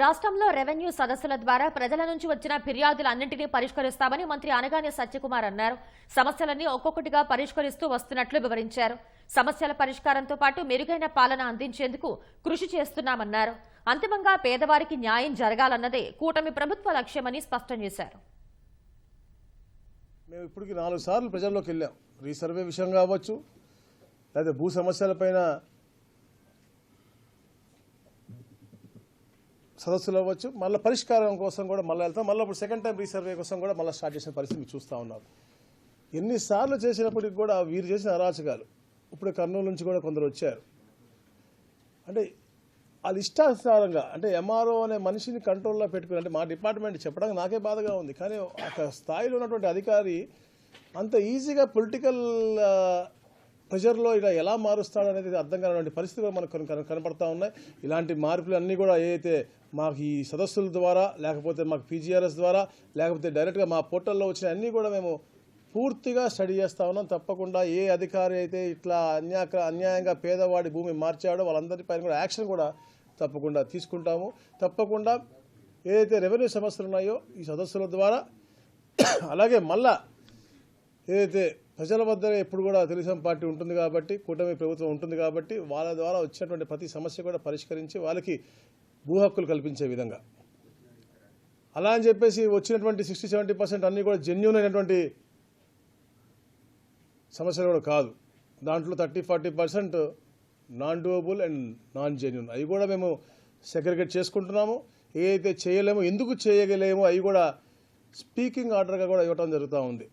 రాష్ట్రంలో రెవెన్యూ సదస్సుల ద్వారా ప్రజల నుంచి వచ్చిన ఫిర్యాదులన్నింటినీ పరిష్కరిస్తామని మంత్రి అనగానే సత్యకుమార్ అన్నారు. సమస్యలన్నీ ఒక్కొక్కటిగా పరిష్కరిస్తూ వస్తున్నట్లు వివరించారు. సమస్యల పరిష్కారంతో పాటు మెరుగైన పాలన అందించేందుకు కృషి చేస్తున్నామన్నారు. అంతిమంగా పేదవారికి న్యాయం జరగాలన్నదే కూటమి ప్రభుత్వ లక్ష్యమని స్పష్టం చేశారు. మేము ఇప్పటికి నాలుగు సార్లు ప్రజల్లోకి వెళ్ళాం. రీసర్వే విషయం కావచ్చు లేదా భూ సమస్యలపైన సదస్సులు అవ్వచ్చు. మళ్ళీ పరిష్కారం కోసం కూడా మళ్ళీ వెళ్తాం. మళ్ళీ ఇప్పుడు సెకండ్ టైం రీసర్వే కోసం కూడా మళ్ళీ స్టార్ట్ చేసిన పరిస్థితి చూస్తూ ఉన్నారు. ఎన్నిసార్లు చేసినప్పటికి కూడా వీరు చేసిన అరాచకాలు. ఇప్పుడు కర్నూలు నుంచి కూడా కొందరు వచ్చారు. అంటే వాళ్ళ ఇష్టానుసారంగా అంటే ఎంఆర్ఓ అనే మనిషిని కంట్రోల్లో పెట్టుకుని అంటే మా డిపార్ట్మెంట్ చెప్పడానికి నాకే బాధగా ఉంది. కానీ ఒక స్థాయిలో ఉన్నటువంటి అధికారి అంత ఈజీగా పొలిటికల్ ప్రెషర్లో ఇలా ఎలా మారుస్తాడు అనేది అర్థం కానటువంటి పరిస్థితి కూడా మనకు కన- కనపడతా ఉన్నాయి. ఇలాంటి మార్పులు అన్నీ కూడా ఏదైతే మాకు ఈ సదస్సుల ద్వారా లేకపోతే మాకు పీజీఆర్ఎస్ ద్వారా లేకపోతే డైరెక్ట్గా మా పోర్టల్లో వచ్చిన అన్నీ కూడా మేము పూర్తిగా స్టడీ చేస్తా ఉన్నాం. తప్పకుండా ఏ అధికారి అయితే ఇట్లా అన్యాక అన్యాయంగా పేదవాడి భూమి మార్చాడో వాళ్ళందరిపైన కూడా యాక్షన్ కూడా తప్పకుండా తీసుకుంటాము. తప్పకుండా ఏదైతే రెవెన్యూ సమస్యలు ఉన్నాయో ఈ సదస్సుల ద్వారా అలాగే మళ్ళా ఏదైతే ప్రజల వద్ద ఎప్పుడు కూడా తెలుగుదేశం పార్టీ ఉంటుంది కాబట్టి కూటమి ప్రభుత్వం ఉంటుంది కాబట్టి వాళ్ళ ద్వారా వచ్చినటువంటి ప్రతి సమస్య కూడా పరిష్కరించి వాళ్ళకి భూ హక్కులు కల్పించే విధంగా. అలా అని చెప్పేసి వచ్చినటువంటి సిక్స్టీ సెవెంటీ పర్సెంట్ అన్నీ కూడా జెన్యున్ అయినటువంటి సమస్యలు కూడా కాదు. దాంట్లో thirty forty percent non doable and non genuine అవి కూడా మేము సెగ్రిగేట్ చేసుకుంటున్నాము. ఏదైతే చేయలేమో ఎందుకు చేయగలేమో అవి కూడా స్పీకింగ్ ఆర్డర్గా కూడా ఇవ్వటం జరుగుతూ ఉంది.